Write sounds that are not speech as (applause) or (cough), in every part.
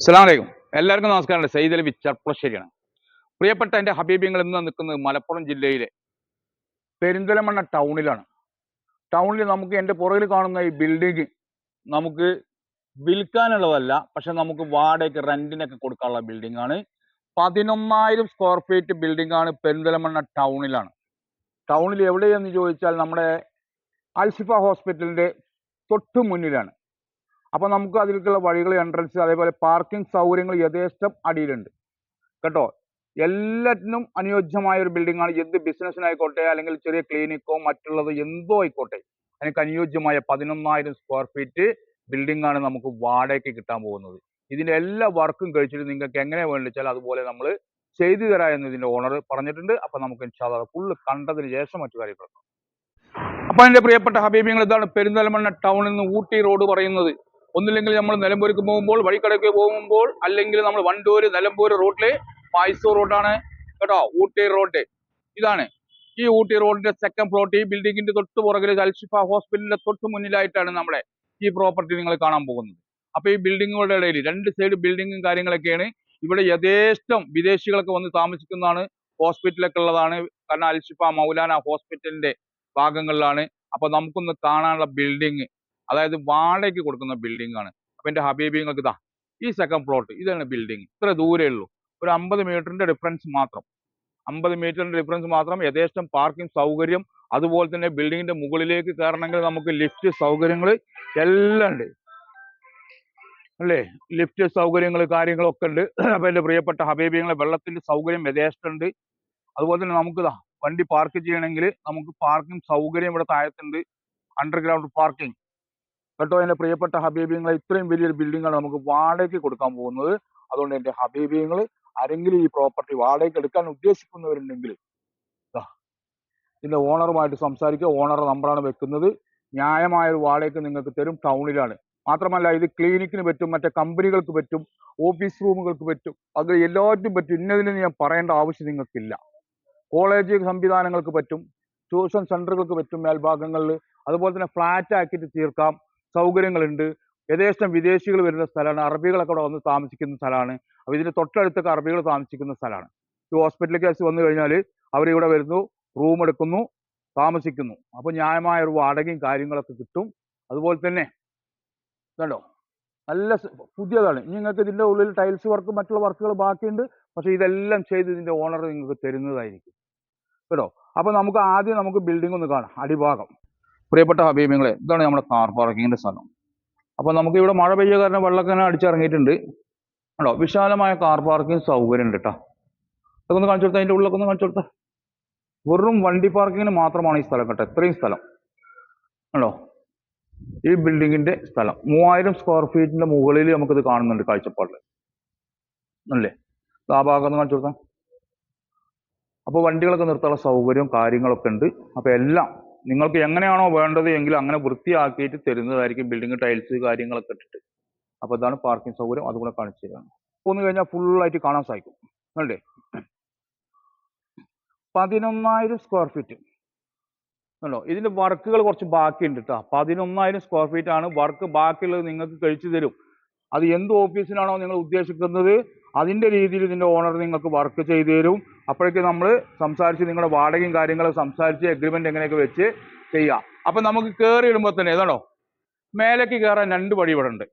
അസ്സലാമു അലൈക്കും. എല്ലാവർക്കും നമസ്കാരം. സയ്യിദ് അലി ചെർപ്പളശ്ശേരിയാണ് പ്രിയപ്പെട്ട എന്റെ ഹബീബിങ്ങൾ ഇന്ന് നിൽക്കുന്നത് മലപ്പുറം ജില്ലയിലെ പെരിന്തലമണ്ണ ടൗണിലാണ്. ടൗണിൽ നമുക്ക് എന്റെ പുറകിൽ കാണുന്ന ഈ ബിൽഡിംഗ് നമുക്ക് വിൽക്കാനുള്ളതല്ല പക്ഷെ നമുക്ക് വാടക റെന്റിനൊക്കെ കൊടുക്കാനുള്ള ബിൽഡിംഗ് ആണ്. പതിനൊന്നായിരം സ്ക്വയർ ഫീറ്റ് ബിൽഡിംഗ് ആണ് പെരിന്തലമണ്ണ ടൗണിലാണ്. ടൗണിൽ എവിടെയെന്ന് ചോദിച്ചാൽ നമ്മുടെ അൽസിഫ ഹോസ്പിറ്റലിന്റെ തൊട്ട് മുന്നിലാണ് അപ്പൊ നമുക്ക് അതിലേക്കുള്ള വഴികൾ എൻട്രൻസ് അതേപോലെ പാർക്കിംഗ് സൗകര്യങ്ങൾ യഥേഷ്ടം അടിയിലുണ്ട്. കേട്ടോ? എല്ലാറ്റിനും അനുയോജ്യമായ ഒരു ബിൽഡിംഗ് ആണ്. എന്ത് ബിസിനസ്സിനായിക്കോട്ടെ അല്ലെങ്കിൽ ചെറിയ ക്ലിനിക്കോ മറ്റുള്ളത് എന്തോ ആയിക്കോട്ടെ അതിനൊക്കെ അനുയോജ്യമായ പതിനൊന്നായിരം സ്ക്വയർ ഫീറ്റ് ബിൽഡിംഗ് ആണ് നമുക്ക് വാടകയ്ക്ക് കിട്ടാൻ പോകുന്നത്. ഇതിന്റെ എല്ലാ വർക്കും കഴിച്ചിട്ട് നിങ്ങൾക്ക് എങ്ങനെ വേണ്ടിച്ചാൽ അതുപോലെ നമ്മൾ ചെയ്തു തരാം എന്ന് ഇതിന്റെ ഓണർ പറഞ്ഞിട്ടുണ്ട്. അപ്പൊ നമുക്ക് ഇൻഷാല്ല ഫുള്ള് കണ്ടതിന് ശേഷം മറ്റു കാര്യങ്ങൾ അപ്പൊ എന്റെ പ്രിയപ്പെട്ട ഹബീബിങ്ങൾ ഇതാണ് പെരിന്തൽമണ്ണ ടൗണിൽ നിന്ന് ഊട്ടി റോഡ് പറയുന്നത്. ഒന്നില്ലെങ്കിൽ നമ്മൾ നിലമ്പൂർക്ക് പോകുമ്പോൾ വഴിക്കടയ്ക്ക് പോകുമ്പോൾ അല്ലെങ്കിൽ നമ്മൾ വണ്ടൂര് നിലമ്പൂർ റൂട്ടിൽ മൈസൂർ റോഡാണ് കേട്ടോ ഊട്ടി റോഡ്. ഇതാണ്. ഈ ഊട്ടി റോഡിന്റെ സെക്കൻഡ് പ്ലോട്ട് ഈ ബിൽഡിങ്ങിന്റെ തൊട്ട് പുറകിൽ അൽഷിഫ ഹോസ്പിറ്റലിന്റെ തൊട്ട് മുന്നിലായിട്ടാണ് നമ്മുടെ ഈ പ്രോപ്പർട്ടി നിങ്ങൾ കാണാൻ പോകുന്നത്. അപ്പൊ ഈ ബിൽഡിങ്ങുകളുടെ ഇടയിൽ രണ്ട് സൈഡ് ബിൽഡിങ്ങും കാര്യങ്ങളൊക്കെയാണ് ഇവിടെ യഥേഷ്ടം വിദേശികളൊക്കെ വന്ന് താമസിക്കുന്നതാണ്. ഹോസ്പിറ്റലൊക്കെ ഉള്ളതാണ്. കാരണം അൽഷിഫ മൗലാന ഹോസ്പിറ്റലിന്റെ ഭാഗങ്ങളിലാണ്. അപ്പൊ നമുക്കൊന്ന് കാണാനുള്ള ബിൽഡിങ് അതായത് വാടകയ്ക്ക് കൊടുക്കുന്ന ബിൽഡിംഗ് ആണ്. അപ്പൊ എന്റെ ഹബീബിങ്ങൾക്ക് ഇതാ ഈ സെക്കൻഡ് പ്ലോട്ട് ഇതാണ് ബിൽഡിംഗ് ഇത്ര ദൂരേ ഉള്ളൂ. ഒരു അമ്പത് മീറ്ററിന്റെ ഡിഫറൻസ് മാത്രം. അമ്പത് മീറ്ററിന്റെ ഡിഫറൻസ് മാത്രം യഥേഷ്ടം പാർക്കിംഗ് സൗകര്യം അതുപോലെ തന്നെ ബിൽഡിങ്ങിന്റെ മുകളിലേക്ക് കയറണമെങ്കിൽ നമുക്ക് ലിഫ്റ്റ് സൗകര്യങ്ങൾ എല്ലാം ഉണ്ട്. അല്ലേ? ലിഫ്റ്റ് സൗകര്യങ്ങൾ കാര്യങ്ങളൊക്കെ ഉണ്ട്. അപ്പൊ എന്റെ പ്രിയപ്പെട്ട ഹബീബിങ്ങളെ വെള്ളത്തിന്റെ സൗകര്യം യഥേഷ്ടം ഉണ്ട്. അതുപോലെ തന്നെ നമുക്ക് വണ്ടി പാർക്ക് ചെയ്യണമെങ്കിൽ നമുക്ക് പാർക്കിംഗ് സൗകര്യം ഇവിടെ താഴത്തുണ്ട്. അണ്ടർഗ്രൗണ്ട് പാർക്കിംഗ് കേട്ടോ എന്റെ പ്രിയപ്പെട്ട ഹബീബിയങ്ങളെ ഇത്രയും വലിയൊരു ബിൽഡിംഗ് ആണ് നമുക്ക് വാടകയ്ക്ക് കൊടുക്കാൻ പോകുന്നത്. അതുകൊണ്ട് എന്റെ ഹബീബിങ്ങൾ ആരെങ്കിലും ഈ പ്രോപ്പർട്ടി വാടകയ്ക്ക് എടുക്കാൻ ഉദ്ദേശിക്കുന്നവരുണ്ടെങ്കിൽ ഇതിന്റെ ഓണറുമായിട്ട് സംസാരിക്കുക. ഓണർ നമ്പറാണ് വെക്കുന്നത്. ന്യായമായ ഒരു വാടകയ്ക്ക് നിങ്ങൾക്ക് തരും ടൗണിലാണ്. മാത്രമല്ല ഇത് ക്ലിനിക്കിന് പറ്റും മറ്റേ കമ്പനികൾക്ക് പറ്റും ഓഫീസ് റൂമുകൾക്ക് പറ്റും. അത് എല്ലാറ്റിനും പറ്റും. ഇന്നതിന് ഞാൻ പറയേണ്ട ആവശ്യം നിങ്ങൾക്കില്ല. കോളേജ് സംവിധാനങ്ങൾക്ക് പറ്റും ട്യൂഷൻ സെന്ററുകൾക്ക് പറ്റും മേൽഭാഗങ്ങളിൽ. അതുപോലെ തന്നെ ഫ്ലാറ്റ് ആക്കിയിട്ട് തീർക്കാം. സൗകര്യങ്ങളുണ്ട്. യഥേഷ്ടം വിദേശികൾ വരുന്ന സ്ഥലമാണ്. അറബികളൊക്കെ അവിടെ വന്ന് താമസിക്കുന്ന സ്ഥലമാണ്. അപ്പോൾ ഇതിന്റെ തൊട്ടടുത്തൊക്കെ അറബികൾ താമസിക്കുന്ന സ്ഥലമാണ്. ഈ ഹോസ്പിറ്റൽ കേസ് വന്നു കഴിഞ്ഞാൽ അവരിവിടെ വരുന്നു റൂം എടുക്കുന്നു താമസിക്കുന്നു. അപ്പോൾ ന്യായമായ ഒരു വാടകയും കാര്യങ്ങളൊക്കെ കിട്ടും. അതുപോലെ തന്നെ കണ്ടോ? നല്ല പുതിയതാണ്. നിങ്ങൾക്ക് ഇതിന്റെ ഉള്ളിൽ ടൈൽസ് വർക്ക് മറ്റുള്ള വർക്കുകൾ ബാക്കിയുണ്ട്. പക്ഷെ ഇതെല്ലാം ചെയ്ത് ഇതിന്റെ ഓണർ നിങ്ങൾക്ക് തരുന്നതായിരിക്കും. കേട്ടോ? അപ്പോൾ നമുക്ക് ആദ്യം നമുക്ക് ബിൽഡിംഗ് ഒന്ന് കാണാം. അടിഭാഗം. പ്രിയപ്പെട്ട ഹബീബിങ്ങളെ ഇതാണ് നമ്മുടെ കാർ പാർക്കിങ്ങിന്റെ സ്ഥലം. അപ്പോൾ നമുക്ക് ഇവിടെ മഴ പെയ്യ കാരണം വെള്ളമൊക്കെ ഇങ്ങനെ അടിച്ചിറങ്ങിയിട്ടുണ്ട്. ഉണ്ടോ വിശാലമായ കാർ പാർക്കിംഗ് സൗകര്യം ഉണ്ട് കേട്ടോ ഇതൊക്കെ ഒന്ന് കാണിച്ചു കൊടുത്താൽ അതിന്റെ ഉള്ളിലൊക്കെ ഒന്ന് കാണിച്ചു കൊടുത്താൽ വെറും വണ്ടി പാർക്കിങ്ങിന് മാത്രമാണ് ഈ സ്ഥലം കേട്ടോ ഇത്രയും സ്ഥലം. ആണോ ഈ ബിൽഡിങ്ങിന്റെ സ്ഥലം. മൂവായിരം സ്ക്വയർ ഫീറ്റിന്റെ മുകളിൽ നമുക്കിത് കാണുന്നുണ്ട് കാഴ്ചപ്പാടിൽ അല്ലേ? ആ ഭാഗം കാണിച്ചു കൊടുത്താൽ അപ്പോൾ വണ്ടികളൊക്കെ നിർത്താനുള്ള സൗകര്യവും കാര്യങ്ങളൊക്കെ ഉണ്ട്. അപ്പോൾ എല്ലാം നിങ്ങൾക്ക് എങ്ങനെയാണോ വേണ്ടത് എങ്കിൽ അങ്ങനെ വൃത്തിയാക്കിയിട്ട് തരുന്നതായിരിക്കും ബിൽഡിംഗ് ടൈൽസ് കാര്യങ്ങളൊക്കെ ഇട്ടിട്ട്. അപ്പോൾ ഇതാണ് പാർക്കിംഗ് സൗകര്യം അതുകൂടെ കാണിച്ചു തരാം. പോന്നു കഴിഞ്ഞാൽ ഫുള്ളായിട്ട് കാണാൻ സാധിക്കും. അല്ലേ പതിനൊന്നായിരം സ്ക്വയർ ഫീറ്റ് ണ്ടോ ഇതിന്റെ വർക്കുകൾ കുറച്ച് ബാക്കിയുണ്ട് കേട്ടോ പതിനൊന്നായിരം സ്ക്വയർ ഫീറ്റ് ആണ്. വർക്ക് ബാക്കിയുള്ളത് നിങ്ങൾക്ക് കഴിച്ചു തരും. അത് എന്ത് ഓഫീസിനാണോ നിങ്ങൾ ഉദ്ദേശിക്കുന്നത്? അതിന്റെ രീതിയിൽ ഇതിന്റെ ഓണർ നിങ്ങൾക്ക് വർക്ക് ചെയ്തു തരും. അപ്പോഴേക്ക് നമ്മൾ സംസാരിച്ച് നിങ്ങളുടെ വാടകയും കാര്യങ്ങളും സംസാരിച്ച് എഗ്രിമെന്റ് എങ്ങനെയൊക്കെ വെച്ച് ചെയ്യാം. അപ്പൊ നമുക്ക് കയറി ഇടുമ്പോൾ തന്നെ ഏതാണോ മേലേക്ക് കയറാൻ രണ്ട് വഴി ഇവിടെ ഉണ്ട്.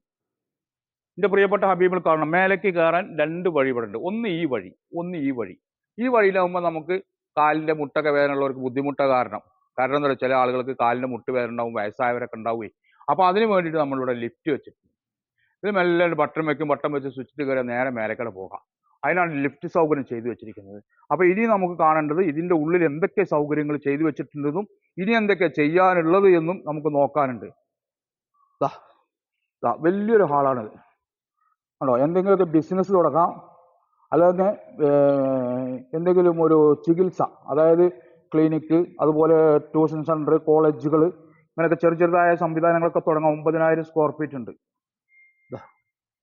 എന്റെ പ്രിയപ്പെട്ട ഹബീബിൽ കാരണം മേലേക്ക് കയറാൻ രണ്ട് വഴി ഇവിടെ ഉണ്ട്. ഒന്ന് ഈ വഴി ഒന്ന് ഈ വഴി. ഈ വഴിയിലാവുമ്പോൾ നമുക്ക് കാലിന്റെ മുട്ടൊക്കെ വേദനയുള്ളവർക്ക് ബുദ്ധിമുട്ട കാരണം. കാരണം എന്താ ചില ആളുകൾക്ക് കാലിന്റെ മുട്ട് വേദന ഉണ്ടാവും വയസ്സായവരൊക്കെ ഉണ്ടാവുകയും. അപ്പൊ അതിന് വേണ്ടിയിട്ട് നമ്മളിവിടെ ലിഫ്റ്റ് വെച്ചിട്ടുണ്ട്. ഇത് മെല്ലെ ബട്ടൺ വെക്കും ബട്ടൺ വെച്ച് സ്വിച്ചിട്ട് കയറി നേരെ മേലേക്കടെ പോകാം. അതിനാണ് ലിഫ്റ്റ് സൗകര്യം ചെയ്തു വെച്ചിരിക്കുന്നത്. അപ്പോൾ ഇനി നമുക്ക് കാണേണ്ടത് ഇതിന്റെ ഉള്ളിൽ എന്തൊക്കെ സൗകര്യങ്ങൾ ചെയ്തു വെച്ചിട്ടുണ്ടെന്നും ഇനി എന്തൊക്കെ ചെയ്യാനുള്ളത് എന്നും നമുക്ക് നോക്കാനുണ്ട്. വലിയൊരു ഹാളാണിത് ആണോ എന്തെങ്കിലുമൊക്കെ ബിസിനസ് തുടങ്ങാം. അല്ലാതെ എന്തെങ്കിലും ഒരു ചികിത്സ അതായത് ക്ലിനിക്ക് അതുപോലെ ട്യൂഷൻ സെന്റർ കോളേജുകൾ ഇങ്ങനെയൊക്കെ ചെറു ചെറുതായ സംവിധാനങ്ങളൊക്കെ തുടങ്ങാം. ഒമ്പതിനായിരം സ്ക്വയർ ഫീറ്റ് ഉണ്ട്.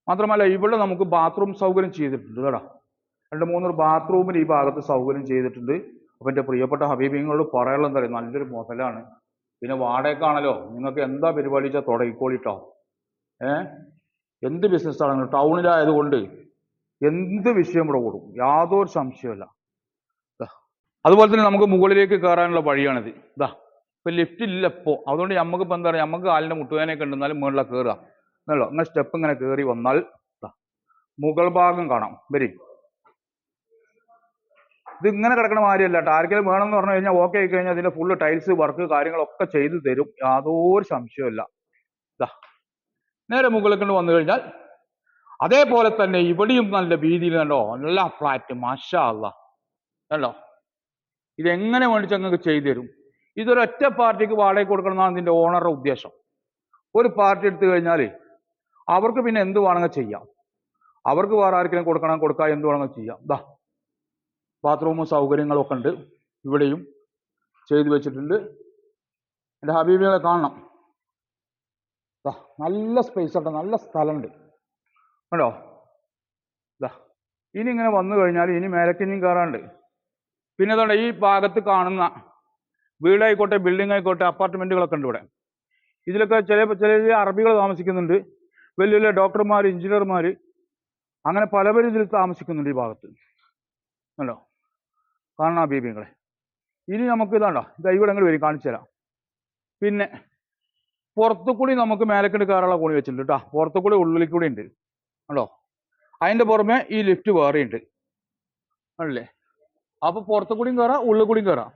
മാത്രമല്ല ഇവിടെ നമുക്ക് ബാത്റൂം സൗകര്യം ചെയ്തിട്ടുണ്ട് കേട്ടോ. രണ്ട് മൂന്ന് ബാത്റൂമിന് ഈ ഭാഗത്ത് സൗകര്യം ചെയ്തിട്ടുണ്ട്. അപ്പൊ എന്റെ പ്രിയപ്പെട്ട ഹബീബിങ്ങളോട് പറയാനുള്ള എന്താ പറയുക നല്ലൊരു മുതലാണ്. പിന്നെ വാടകയ്ക്കാണല്ലോ നിങ്ങൾക്ക് എന്താ പരിപാടി വെച്ചാൽ തുടങ്ങിക്കോളിട്ടോ. ഏ? എന്ത് ബിസിനസ് ആണെങ്കിലും ടൗണിലായതുകൊണ്ട് എന്ത് വിഷയം ഇവിടെ കൂടും യാതൊരു സംശയമല്ല. അതുപോലെ തന്നെ നമുക്ക് മുകളിലേക്ക് കയറാനുള്ള വഴിയാണിത്. ഇതാ ഇപ്പൊ ലിഫ്റ്റ് ഇല്ല ഇപ്പോ. അതുകൊണ്ട് നമുക്ക് ഇപ്പൊ എന്താ പറയുക നമുക്ക് കാലിന്റെ മുട്ടുവേനൊക്കെ ഉണ്ട്. എന്നാലും മുകളിലാണ് കയറുക എന്നല്ലോ. അങ്ങനെ സ്റ്റെപ്പ് ഇങ്ങനെ കയറി വന്നാൽ മുകൾ ഭാഗം കാണാം. വരി. ഇത് ഇങ്ങനെ കിടക്കണ മാതിരിയല്ല ആർക്കെങ്കിലും വേണമെന്ന് പറഞ്ഞു കഴിഞ്ഞാൽ ഓക്കെ ആയി കഴിഞ്ഞാൽ അതിന്റെ ഫുള്ള് ടൈൽസ് വർക്ക് കാര്യങ്ങളൊക്കെ ചെയ്തു തരും. യാതൊരു സംശയമില്ല നേരെ മുകളിൽ കൊണ്ട് വന്നു കഴിഞ്ഞാൽ അതേപോലെ തന്നെ ഇവിടെയും നല്ല വീതിയിൽ കണ്ടോ? നല്ല ഫ്ലാറ്റ് മാഷാ കണ്ടോ? ഇതെങ്ങനെ വേണ്ടിച്ച് അങ്ങനെ ചെയ്തു തരും? ഇതൊരു ഒറ്റ പാർട്ടിക്ക് വാടക കൊടുക്കണം എന്നാണ് ഇതിന്റെ ഓണറുടെ ഉദ്ദേശം. ഒരു പാർട്ടി എടുത്തു കഴിഞ്ഞാൽ അവർക്ക് പിന്നെ എന്ത് വേണമെങ്കിൽ ചെയ്യാം. അവർക്ക് വേറെ ആർക്കെങ്കിലും കൊടുക്കണം കൊടുക്കാം എന്ത് വേണമെങ്കിൽ ചെയ്യാം. ദാ ബാത്റൂമും സൗകര്യങ്ങളും ഒക്കെ ഉണ്ട്. ഇവിടെയും ചെയ്തു വെച്ചിട്ടുണ്ട്. എന്റെ ഹബീബികളെ കാണണം. ദാ നല്ല സ്പേസ് ഉണ്ട് നല്ല സ്ഥലമുണ്ട്. കണ്ടോ? ദാ ഇനി ഇങ്ങനെ വന്നു കഴിഞ്ഞാൽ ഇനി മേലക്കിനിയും കയറാണ്ട് പിന്നെ അതുകൊണ്ട് ഈ ഭാഗത്ത് കാണുന്ന വീടായിക്കോട്ടെ ബിൽഡിംഗ് ആയിക്കോട്ടെ അപ്പാർട്ട്മെന്റുകളൊക്കെ ഉണ്ട് ഇവിടെ. ഇതിലൊക്കെ ചില ചില അറബികൾ താമസിക്കുന്നുണ്ട്. വലിയ വലിയ ഡോക്ടർമാർ എഞ്ചിനീയർമാർ അങ്ങനെ പല ഇതിൽ താമസിക്കുന്നുണ്ട് ഈ ഭാഗത്ത്. കണ്ടോ? കാണാ ബീബിങ്ങളെ ഇനി നമുക്ക് ഇതാണ്ടോ? ഇതാ ഇവിടെ അങ്ങോട്ട് വരും കാണിച്ചു തരാം. പിന്നെ പുറത്തു കൂടി നമുക്ക് മേലക്കെട്ട് കയറാനുള്ള കൂടി വെച്ചിട്ടുണ്ട് കേട്ടോ. പുറത്തു കൂടി ഉള്ളിൽ കൂടി ഉണ്ട്. കണ്ടോ? അതിന്റെ പുറമെ ഈ ലിഫ്റ്റ് വേറെ ഉണ്ട്. ആണല്ലേ അപ്പൊ പുറത്തു കൂടിയും കയറാം ഉള്ളിൽ കൂടിയും കയറാം.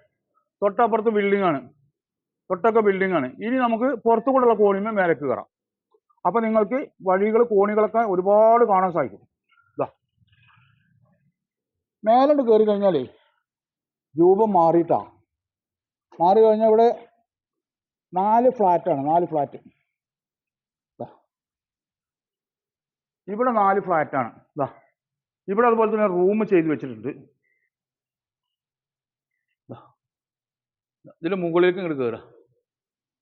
തൊട്ടപ്പുറത്ത് ബിൽഡിംഗ് ആണ്. തൊട്ടൊക്കെ ബിൽഡിംഗ് ആണ്. ഇനി നമുക്ക് പുറത്തു കൂടെയുള്ള കോണിമേ മേലേക്ക് കയറാം. അപ്പൊ നിങ്ങൾക്ക് വഴികൾ കോണികളൊക്കെ ഒരുപാട് കാണാൻ സാധിക്കും. മേലോട്ട് കയറി കഴിഞ്ഞാലേ രൂപം മാറിയിട്ടാ. മാറി കഴിഞ്ഞാൽ ഇവിടെ നാല് ഫ്ലാറ്റ് ആണ് നാല് ഫ്ലാറ്റ് ഇവിടെ നാല് ഫ്ലാറ്റ് ആണ്. ഇതാ ഇവിടെ അതുപോലെ തന്നെ റൂം ചെയ്ത് വെച്ചിട്ടുണ്ട്. ഇതിന്റെ മുകളിലേക്ക് ഇങ്ങോട്ട് കയറുക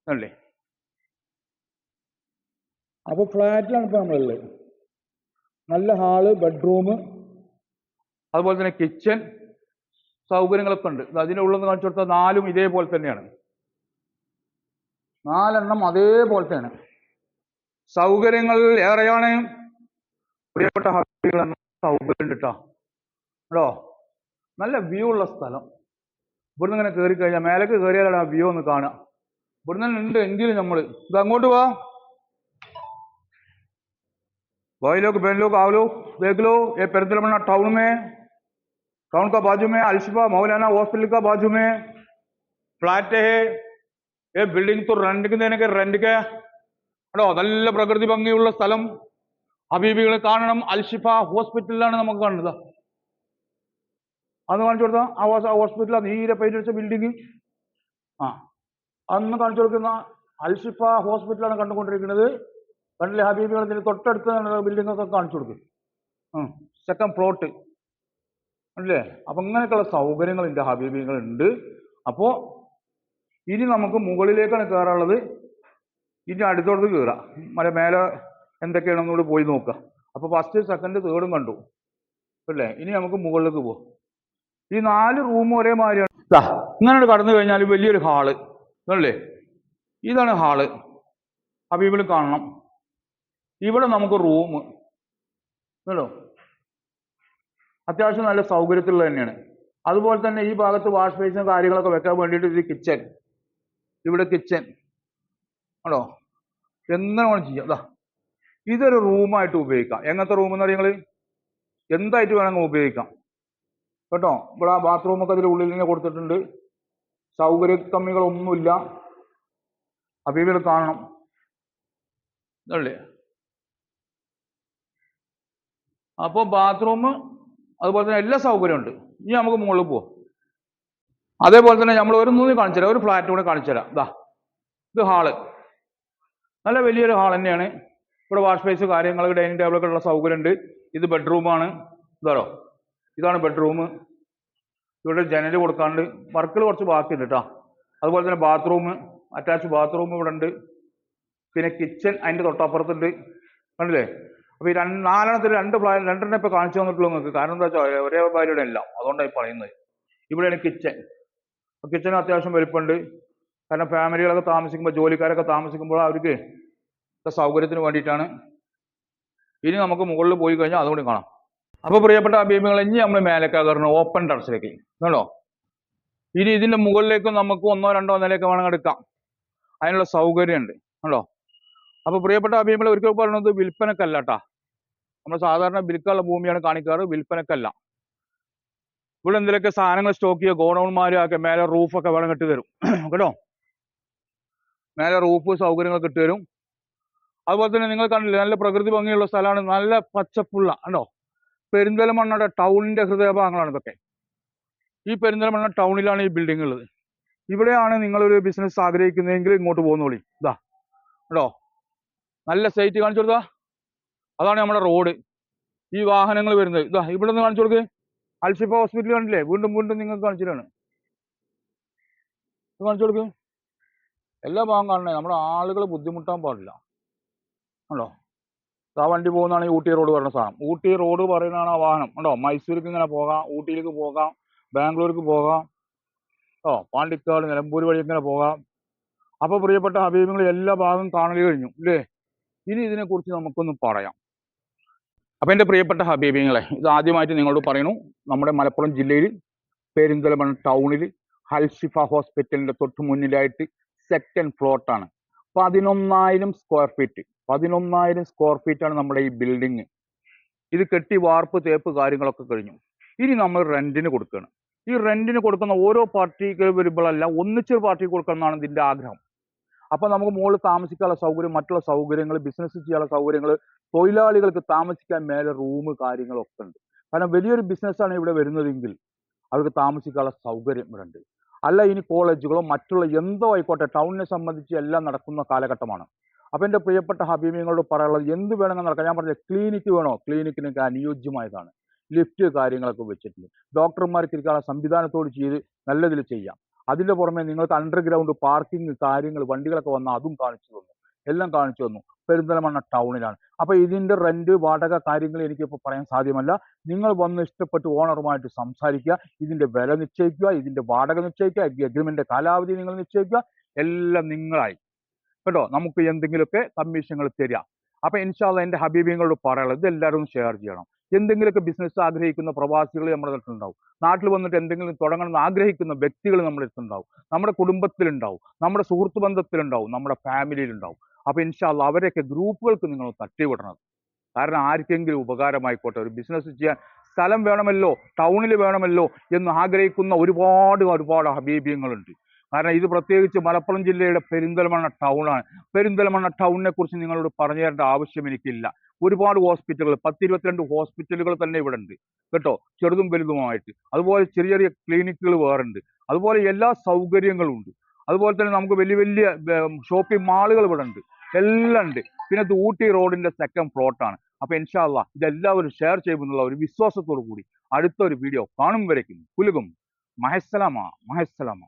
അല്ലേ അപ്പൊ ഫ്ലാറ്റിലാണ് ഇപ്പോൾ നമ്മളുള്ളത്. നല്ല ഹാൾ ബെഡ്റൂം അതുപോലെ തന്നെ കിച്ചൺ സൗകര്യങ്ങളൊക്കെ ഉണ്ട്. അതിന്റെ നിന്ന് കാണിച്ചു കൊടുത്താൽ നാലും ഇതേപോലെ തന്നെയാണ്. നാലെണ്ണം അതേപോലെ തന്നെയാണ് സൗകര്യങ്ങൾ ഏറെയാണ്. പ്രിയപ്പെട്ട ഹബികൾ സൗകര്യം ഉണ്ട് കേട്ടോ കേട്ടോ നല്ല വ്യൂ ഉള്ള സ്ഥലം. ഇവിടുന്ന് ഇങ്ങനെ കയറി കഴിഞ്ഞാൽ മേലേക്ക് കയറിയാലാണ് ആ വ്യൂ ഒന്ന് കാണുക. ഇവിടുന്ന് ഉണ്ട് എങ്കിലും നമ്മൾ ഇത് അങ്ങോട്ട് പോവാ भाई लोग बहन लोग आओ लोग देख लो ये पेरतलमना टाउन में टाउन का बाजू में अल्शिफा मौलाना हॉस्पिटल का बाजू में फ्लैट है ये बिल्डिंग तो रेंट के देने के रेंट के കേട്ടോ നല്ല പ്രകൃതി ഭംഗിയുള്ള സ്ഥലം ഹബീബികളെ കാണണം അൽഷിഫ ഹോസ്പിറ്റലിലാണ് നമുക്ക് കാണുന്നത് അന്ന് കാണിച്ചു കൊടുത്ത ആ ഹോസ്പിറ്റൽ നീരെ പെയിന്റ് അടിച്ച ബിൽഡിംഗ് ആ അന്ന് കാണിച്ചു കൊടുക്കുന്ന അൽഷിഫ ഹോസ്പിറ്റലാണ് കണ്ടുകൊണ്ടിരിക്കുന്നത് കണ്ടില്ലേ ഹബീബികൾ ഇതിന് തൊട്ടടുത്ത് ബിൽഡിംഗ് ഒക്കെ കാണിച്ചു കൊടുക്കും. സെക്കൻഡ് പ്ലോട്ട് അല്ലേ? അപ്പം ഇങ്ങനെയൊക്കെയുള്ള സൗകര്യങ്ങൾ ഉണ്ട് ഹബീബികൾ ഉണ്ട് അപ്പോ ഇനി നമുക്ക് മുകളിലേക്കാണ് കയറാനുള്ളത് ഇനി അടുത്തോട്ട് കയറാം മല മേലെ എന്തൊക്കെയാണെന്ന് കൂടി പോയി നോക്കുക അപ്പോൾ ഫസ്റ്റ് സെക്കൻഡ് തേർഡും കണ്ടു. അല്ലേ? ഇനി നമുക്ക് മുകളിലേക്ക് പോവാം. ഈ നാല് റൂം ഒരേ മാതിരിയാണ് ദാ, ഇങ്ങനെ കടന്നു കഴിഞ്ഞാൽ വലിയൊരു ഹാൾ അല്ലേ ഇതാണ് ഹാൾ ഹബീബിൽ കാണണം. ഇവിടെ നമുക്ക് റൂം കേട്ടോ? അത്യാവശ്യം നല്ല സൗകര്യത്തിലുള്ള തന്നെയാണ്. അതുപോലെ തന്നെ ഈ ഭാഗത്ത് വാഷ് ബേസും കാര്യങ്ങളൊക്കെ വെക്കാൻ വേണ്ടിയിട്ട് ഇത് കിച്ചൺ ഇവിടെ കിച്ചൺ ആണോ എങ്ങനെ വേണം ചെയ്യാം? അതാ ഇതൊരു റൂമായിട്ട് ഉപയോഗിക്കാം. എങ്ങനത്തെ റൂം എന്ന് പറയുന്നത് എന്തായിട്ട് വേണമെങ്കിൽ ഉപയോഗിക്കാം. കേട്ടോ? ഇവിടെ ആ ബാത്റൂം ഒക്കെ അതിൽ ഉള്ളിൽ തന്നെ കൊടുത്തിട്ടുണ്ട്. സൗകര്യ കമ്മികളൊന്നുമില്ല. അബീബിൽ കാണണം. ഇതല്ലേ? അപ്പോൾ ബാത്റൂം അതുപോലെ തന്നെ എല്ലാ സൗകര്യവും ഉണ്ട്. ഇനി നമുക്ക് മുകളിൽ പോവാം. അതേപോലെ തന്നെ നമ്മൾ ഒരു മൂന്ന് കാണിച്ചു തരാം. ഒരു ഫ്ലാറ്റ് കൂടെ കാണിച്ചു തരാം. ഇതാ ഇത് ഹാൾ. നല്ല വലിയൊരു ഹാൾ തന്നെയാണ്. ഇവിടെ വാഷ് ബേസ് കാര്യങ്ങൾ ഡൈനിങ് ടേബിളൊക്കെ ഉള്ള സൗകര്യമുണ്ട് ഇത് ബെഡ്റൂമാണ് ഇതാണോ ഇതാണ് ബെഡ്റൂം ഇവിടെ ജനൽ കൊടുക്കാണ്ട് വർക്കിൽ കുറച്ച് ബാക്കിയുണ്ട് കേട്ടോ. അതുപോലെ തന്നെ ബാത്റൂം അറ്റാച്ച് ബാത്റൂം ഇവിടെ ഉണ്ട്. പിന്നെ കിച്ചൺ അതിന്റെ തൊട്ടപ്പുറത്തുണ്ട്. കണ്ടില്ലേ? അപ്പൊ ഈ രണ്ട് നാലെണ്ണത്തിൽ രണ്ട് പ്ലാൻ രണ്ടെണ്ണം ഇപ്പൊ കാണിച്ചു തന്നിട്ടുള്ളൂ നിങ്ങൾക്ക്. കാരണം എന്താ വെച്ചാൽ ഒരേ ഭാര്യയുടെ എല്ലാം. ഈ പറയുന്നത്. ഇവിടെയാണ് കിച്ചൺ കിച്ചൺ അത്യാവശ്യം വലുപ്പുണ്ട് കാരണം ഫാമിലികളൊക്കെ താമസിക്കുമ്പോൾ ജോലിക്കാരൊക്കെ താമസിക്കുമ്പോൾ അവർക്ക് സൗകര്യത്തിന് വേണ്ടിയിട്ടാണ്. ഇനി നമുക്ക് മുകളിൽ പോയി കഴിഞ്ഞാൽ അതുകൂടി കാണാം. അപ്പോൾ പ്രിയപ്പെട്ട അഭിമുഖങ്ങൾ ഇനി നമ്മൾ മേലേക്ക് ഓപ്പൺ ടെറസിലേക്ക് കണ്ടോ? ഇനി ഇതിന്റെ മുകളിലേക്ക് നമുക്ക് ഒന്നോ രണ്ടോ നിലയൊക്കെ വേണമെങ്കിൽ എടുക്കാം. അതിനുള്ള സൗകര്യമുണ്ട്. കണ്ടോ? അപ്പൊ പ്രിയപ്പെട്ട അഭിമുഖങ്ങൾ ഒരിക്കൽ പറയുന്നത് വിൽപ്പനക്കല്ല കേട്ടാ നമ്മൾ സാധാരണ വിൽക്കാനുള്ള ഭൂമിയാണ് കാണിക്കാറ് വിൽപ്പനക്കല്ല. ഇവിടെ എന്തെങ്കിലുമൊക്കെ സാധനങ്ങൾ സ്റ്റോക്ക് ചെയ്യുക ഗോഡൗൺമാരൊക്കെ മേലെ റൂഫൊക്കെ വേണം കെട്ടി തരും. (clears throat) കേട്ടോ? മേലെ റൂഫ് സൗകര്യങ്ങളൊക്കെ ഇട്ട് തരും. അതുപോലെ തന്നെ നിങ്ങൾ കണ്ടില്ലേ നല്ല പ്രകൃതി ഭംഗിയുള്ള സ്ഥലമാണ് നല്ല പച്ചപ്പുള്ള കണ്ടോ? പെരിന്തൽമണ്ണയുടെ ടൗണിന്റെ ഹൃദയഭാഗങ്ങളാണ് ഇതൊക്കെ. ഈ പെരിന്തൽമണ്ണ ടൗണിലാണ് ഈ ബിൽഡിംഗ് ഉള്ളത്. ഇവിടെയാണ് നിങ്ങളൊരു ബിസിനസ് ആഗ്രഹിക്കുന്നതെങ്കിൽ ഇങ്ങോട്ട് പോകുന്നോളി. ഇതാ. കേട്ടോ? നല്ല സൈറ്റ് കാണിച്ചു കൊടുത്താ അതാണ് നമ്മുടെ റോഡ് ഈ വാഹനങ്ങൾ വരുന്നത്. ഇതാ ഇവിടെ നിന്ന് കാണിച്ചു കൊടുക്ക്. അൽഷിഫ ഹോസ്പിറ്റൽ കണ്ടില്ലേ? വീണ്ടും വീണ്ടും നിങ്ങൾക്ക് കാണിച്ചിട്ടാണ് ഇത് കാണിച്ചു കൊടുക്ക്. എല്ലാ ഭാഗം കാണണേ. നമ്മുടെ ആളുകൾ ബുദ്ധിമുട്ടാൻ പാടില്ല. ഉണ്ടോ ആ വണ്ടി പോകുന്നതാണ് ഊട്ടി റോഡ് പറയുന്ന സാധനം. ഊട്ടി റോഡ് പറയുന്നതാണ് ആ വാഹനം. ഉണ്ടോ മൈസൂർക്ക് ഇങ്ങനെ പോകാം ഊട്ടിയിലേക്ക് പോകാം ബാംഗ്ലൂർക്ക് പോകാം. ഓ പാണ്ടിക്കാട് നിലമ്പൂർ വഴി ഇങ്ങനെ പോകാം. അപ്പോൾ പ്രിയപ്പെട്ട ഹബീബുകൾ എല്ലാ ഭാഗവും കാണൽ കഴിഞ്ഞു. ഇല്ലേ? ഇനി ഇതിനെക്കുറിച്ച് നമുക്കൊന്ന് പറയാം. അപ്പം എന്റെ പ്രിയപ്പെട്ട ഹബീബിങ്ങളെ ഇത് ആദ്യമായിട്ട് നിങ്ങളോട് പറയുന്നു. നമ്മുടെ മലപ്പുറം ജില്ലയിൽ പെരിന്തൽമണ്ണ ടൗണിൽ ഹൽസിഫ ഹോസ്പിറ്റലിന്റെ തൊട്ട് മുന്നിലായിട്ട് സെക്കൻഡ് ഫ്ലോട്ടാണ് പതിനൊന്നായിരം സ്ക്വയർ ഫീറ്റ് പതിനൊന്നായിരം സ്ക്വയർ ഫീറ്റ് ആണ് നമ്മുടെ ഈ ബിൽഡിങ് ഇത് കെട്ടി വാർപ്പ് തേപ്പ് കാര്യങ്ങളൊക്കെ കഴിഞ്ഞു. ഇനി നമ്മൾ റെന്റിന് കൊടുക്കുകയാണ് ഈ റെന്റിന് കൊടുക്കുന്ന ഓരോ പാർട്ടിക്ക് വരുമ്പോഴല്ല ഒന്നിച്ചൊരു പാർട്ടിക്ക് കൊടുക്കണം എന്നാണ് ഇതിന്റെ ആഗ്രഹം. അപ്പൊ നമുക്ക് മുകളിൽ താമസിക്കാനുള്ള സൗകര്യം മറ്റുള്ള സൗകര്യങ്ങൾ ബിസിനസ് ചെയ്യാനുള്ള സൗകര്യങ്ങൾ തൊഴിലാളികൾക്ക് താമസിക്കാൻ മേലെ റൂം കാര്യങ്ങളൊക്കെ ഉണ്ട്. കാരണം വലിയൊരു ബിസിനസ്സാണ് ഇവിടെ വരുന്നതെങ്കിൽ അവർക്ക് താമസിക്കാനുള്ള സൗകര്യം ഇവിടെ ഉണ്ട്. അല്ല ഇനി കോളേജുകളോ മറ്റുള്ള എന്തോ ആയിക്കോട്ടെ ടൗണിനെ സംബന്ധിച്ച് എല്ലാം നടക്കുന്ന കാലഘട്ടമാണ്. അപ്പൊ എന്റെ പ്രിയപ്പെട്ട ഹബീമിയങ്ങളോട് പറയാനുള്ളത് എന്ത് വേണമെന്ന് നടക്കാം. ഞാൻ പറഞ്ഞത് ക്ലിനിക്ക് വേണോ? ക്ലിനിക്കിനൊക്കെ അനുയോജ്യമായതാണ്. ലിഫ്റ്റ് കാര്യങ്ങളൊക്കെ വെച്ചിട്ടുണ്ട്. ഡോക്ടർമാർക്ക് ഇരിക്കാനുള്ള സംവിധാനത്തോട് ചെയ്ത് നല്ലതിൽ ചെയ്യാം. അതിന്റെ പുറമെ നിങ്ങൾക്ക് അണ്ടർഗ്രൗണ്ട് പാർക്കിംഗ് കാര്യങ്ങൾ വണ്ടികളൊക്കെ വന്ന അതും കാണിച്ചു തന്നു. എല്ലാം കാണിച്ചു തന്നു. പെരിന്തൽമണ്ണ ടൗണിലാണ് അപ്പൊ ഇതിന്റെ റെന്റ് വാടക കാര്യങ്ങൾ എനിക്കിപ്പോൾ പറയാൻ സാധ്യമല്ല. നിങ്ങൾ വന്ന് ഇഷ്ടപ്പെട്ട് ഓണറുമായിട്ട് സംസാരിക്കുക ഇതിന്റെ വില നിശ്ചയിക്കുക ഇതിന്റെ വാടക നിശ്ചയിക്കുക അഗ്രിമെന്റ് കാലാവധി നിങ്ങൾ നിശ്ചയിക്കുക എല്ലാം നിങ്ങളായി. കേട്ടോ? നമുക്ക് എന്തെങ്കിലുമൊക്കെ കമ്മീഷനുകൾ തരിക അപ്പൊ ഇൻഷാല്ല എന്റെ ഹബീബിങ്ങളോട് പറയാനുള്ളത് ഇത് എല്ലാവരും ഷെയർ ചെയ്യണം. എന്തെങ്കിലുമൊക്കെ ബിസിനസ് ആഗ്രഹിക്കുന്ന പ്രവാസികൾ നമ്മുടെ അടുത്തുണ്ടാവും. നാട്ടിൽ വന്നിട്ട് എന്തെങ്കിലും തുടങ്ങണം എന്ന് ആഗ്രഹിക്കുന്ന വ്യക്തികൾ നമ്മുടെ അടുത്തുണ്ടാവും. നമ്മുടെ കുടുംബത്തിലുണ്ടാവും. നമ്മുടെ സുഹൃത്ത് ബന്ധത്തിലുണ്ടാവും. നമ്മുടെ ഫാമിലിയിലുണ്ടാവും. അപ്പൊ ഇൻഷാല്ല അവരെയൊക്കെ ഗ്രൂപ്പുകൾക്ക് നിങ്ങൾ തട്ടിവിടണം. കാരണം ആർക്കെങ്കിലും ഉപകാരമായിക്കോട്ടെ. ഒരു ബിസിനസ് ചെയ്യാൻ സ്ഥലം വേണമല്ലോ ടൗണിൽ വേണമല്ലോ എന്ന് ആഗ്രഹിക്കുന്ന ഒരുപാട് ഒരുപാട് ഹബീബിയങ്ങളുണ്ട്. കാരണം ഇത് പ്രത്യേകിച്ച് മലപ്പുറം ജില്ലയുടെ പെരിന്തൽമണ്ണ ടൗണാണ് പെരിന്തൽമണ്ണ ടൗണിനെ കുറിച്ച് നിങ്ങളോട് പറഞ്ഞു തരേണ്ട ആവശ്യം എനിക്കില്ല. ഒരുപാട് ഹോസ്പിറ്റലുകൾ പത്തിരുപത്തിരണ്ട് ഹോസ്പിറ്റലുകൾ തന്നെ ഇവിടെ ഉണ്ട്. കേട്ടോ? ചെറുതും വലുതുമായിട്ട്. അതുപോലെ ചെറിയ ചെറിയ ക്ലിനിക്കുകൾ വേറുണ്ട് അതുപോലെ എല്ലാ സൗകര്യങ്ങളും ഉണ്ട്. അതുപോലെ തന്നെ നമുക്ക് വലിയ വലിയ ഷോപ്പിംഗ് മാളുകൾ ഇവിടെ ഉണ്ട്. എല്ലാം ഉണ്ട്. പിന്നെ ഇത് ഊട്ടി റോഡിന്റെ സെക്കൻഡ് ഫ്ലോട്ടാണ് അപ്പൊ ഇൻഷാല്ല ഇതെല്ലാവരും ഷെയർ ചെയ്യുമെന്നുള്ള ഒരു വിശ്വാസത്തോടു കൂടി അടുത്തൊരു വീഡിയോ കാണും വരയ്ക്കും. പുലുകും. മഹസ്സലമാ മഹസ്സലാമ